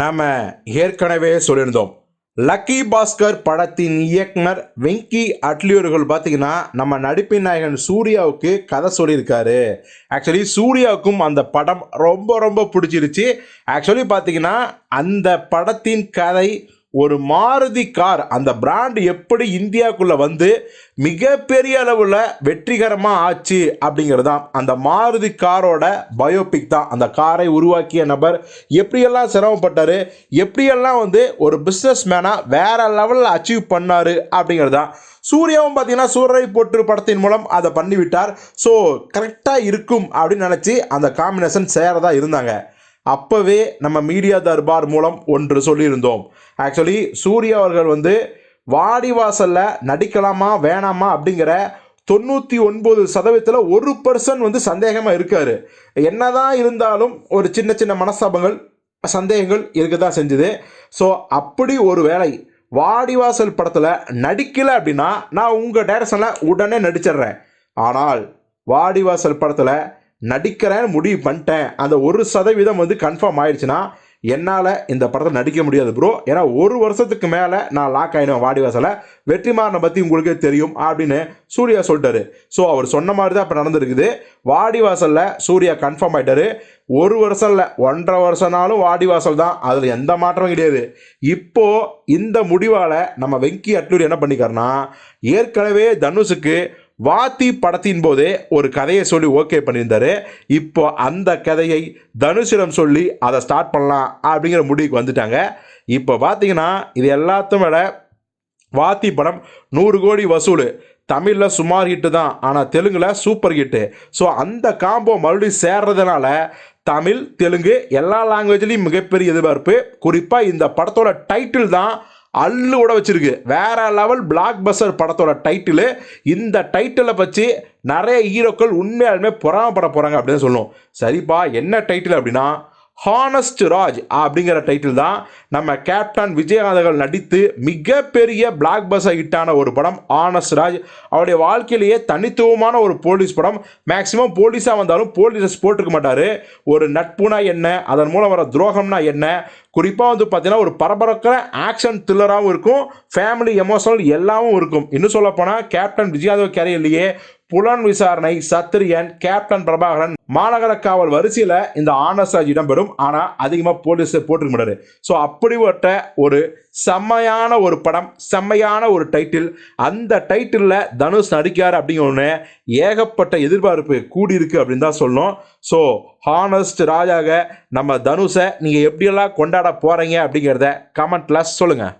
நாம் ஏற்கனவே சொல்லியிருந்தோம். லக்கி பாஸ்கர் படத்தின் இயக்குனர் வெங்கி அட்லியோர்கள் பார்த்தீங்கன்னா நம்ம நடிப்பின் நாயகன் சூர்யாவுக்கு கதை சொல்லியிருக்காரு. ஆக்சுவலி சூர்யாவுக்கும் அந்த படம் ரொம்ப ரொம்ப பிடிச்சிருச்சு. ஆக்சுவலி பார்த்தீங்கன்னா அந்த படத்தின் கதை ஒரு மாருதி கார் அந்த பிராண்டு எப்படி இந்தியாவுக்குள்ளே வந்து மிகப்பெரிய அளவில் வெற்றிகரமாக ஆச்சு அப்படிங்கிறது தான் அந்த மாருதி காரோட பயோபிக் தான். அந்த காரை உருவாக்கிய நபர் எப்படியெல்லாம் சிரமப்பட்டார் எப்படியெல்லாம் வந்து ஒரு பிஸ்னஸ் மேனாக வேறு லெவலில் அச்சீவ் பண்ணார் அப்படிங்கிறது தான் சூர்யாவும் பார்த்தீங்கன்னா சூரரை போற்று படத்தின் மூலம் அதை பண்ணிவிட்டார். ஸோ கரெக்டாக இருக்கும் அப்படின்னு நினச்சி அந்த காம்பினேஷன் சேரதாக இருந்தாங்க. அப்போவே நம்ம மீடியா தர்பார் மூலம் ஒன்று சொல்லியிருந்தோம். ஆக்சுவலி சூர்யா அவர்கள் வந்து வாடிவாசலில் நடிக்கலாமா வேணாமா அப்படிங்கிற தொண்ணூற்றி ஒன்பது சதவீதத்தில் ஒரு பர்சன் வந்து சந்தேகமாக இருக்கார். என்னதான் இருந்தாலும் ஒரு சின்ன சின்ன மனஸ்தாபங்கள் சந்தேகங்கள் இருக்க தான் செஞ்சுது. ஸோ அப்படி ஒரு வேலை வாடிவாசல் படத்தில் நடிக்கலை அப்படின்னா நான் உங்கள் டைரக்ஷனில் உடனே நடிச்சிடுறேன். ஆனால் வாடிவாசல் படத்தில் நடிக்கிறேன்னு முடிவு பண்ணிட்டேன். அந்த ஒரு சதவீதம் வந்து கன்ஃபார்ம் ஆயிடுச்சுன்னா என்னால் இந்த படத்தை நடிக்க முடியாது ப்ரோ ஏன்னா ஒரு வருஷத்துக்கு மேலே நான் லாக் ஆகிடுவேன் வாடிவாசலை வெற்றிமாறனை பற்றி உங்களுக்கே தெரியும் அப்படின்னு சூர்யா சொல்லிட்டாரு. ஸோ அவர் சொன்ன மாதிரி தான் இப்போ நடந்திருக்குது. வாடிவாசலில் சூர்யா கன்ஃபார்ம் ஆகிட்டாரு ஒரு வருஷம் இல்லை ஒன்றரை வருஷம்னாலும் வாடிவாசல் தான். அதில் எந்த மாற்றமும் கிடையாது. இப்போது இந்த முடிவால் நம்ம வெங்கி அட்லூர் என்ன பண்ணிக்காருன்னா ஏற்கனவே தனுஷுக்கு வாத்தி படத்தின் போதே ஒரு கதையை சொல்லி ஓகே பண்ணியிருந்தாரு. இப்போ அந்த கதையை தனுஷிடம் சொல்லி அதை ஸ்டார்ட் பண்ணலாம் அப்படிங்கிற முடிவுக்கு வந்துட்டாங்க. இப்போ பார்த்தீங்கன்னா இது எல்லாத்தையும் விட வாத்தி படம் நூறு கோடி வசூல். தமிழில் சுமார் ஹிட்டு தான் ஆனால் தெலுங்கில் சூப்பர் ஹிட்டு ஸோ அந்த காம்போ மறுபடியும் சேர்றதுனால தமிழ் தெலுங்கு எல்லா லாங்குவேஜ்லேயும் மிகப்பெரிய எதிர்பார்ப்பு. குறிப்பாக இந்த படத்தோட டைட்டில் தான் அள்ளு விட வச்சிருக்கு. வேற லெவல் பிளாக் பஸ்டர் படத்தோட டைட்டிலு இந்த டைட்டிலை வச்சு நிறைய ஹீரோக்கள் உண்மையாலுமே பொறாமப்பட போகிறாங்க அப்படின்னு சொல்லுவோம் சரிப்பா என்ன டைட்டில் அப்படின்னா ஹானஸ்ட் ராஜ் அப்படிங்கிற டைட்டில் தான் நம்ம கேப்டன் விஜயகாந்தகள் நடித்து மிகப்பெரிய பிளாக் பஸ்ஸாக ஹிட்டான ஒரு படம் ஹானஸ்ட் ராஜ். அவருடைய வாழ்க்கையிலேயே தனித்துவமான ஒரு போலீஸ் படம். மேக்ஸிமம் போலீஸாக வந்தாலும் போலீஸ் போட்டிருக்க மாட்டார். ஒரு நட்புனா என்ன அதன் மூலம் வர துரோகம்னா என்ன குறிப்பாக வந்து பார்த்தீங்கன்னா ஒரு பரபரக்கிற ஆக்ஷன் த்ரில்லராகவும் இருக்கும் ஃபேமிலி எமோஷனல் எல்லாமும் இருக்கும். இன்னும் சொல்லப்போனால் கேப்டன் விஜயாதவ் கேரியர்லேயே புலன் விசாரணை சத்திரியன் கேப்டன் பிரபாகரன் மாநகர காவல் வரிசையில் இந்த ஆனஸ்ராஜ் இடம்பெறும். ஆனால் அதிகமாக போலீஸ் போட்டிருக்க முடியாது. ஸோ அப்படிப்பட்ட ஒரு செம்மையான ஒரு படம் செம்மையான ஒரு டைட்டில் அந்த டைட்டிலில் தனுஷ் நடிக்கார் அப்படிங்கிற ஒன்று ஏகப்பட்ட எதிர்பார்ப்பு கூடியிருக்கு அப்படின்னு தான் சொல்லணும். ஸோ ஹானஸ்ட் ராஜாக நம்ம தனுஷை நீங்கள் எப்படியெல்லாம் கொண்டாட போகிறீங்க அப்படிங்கிறத கமெண்ட்டில் சொல்லுங்கள்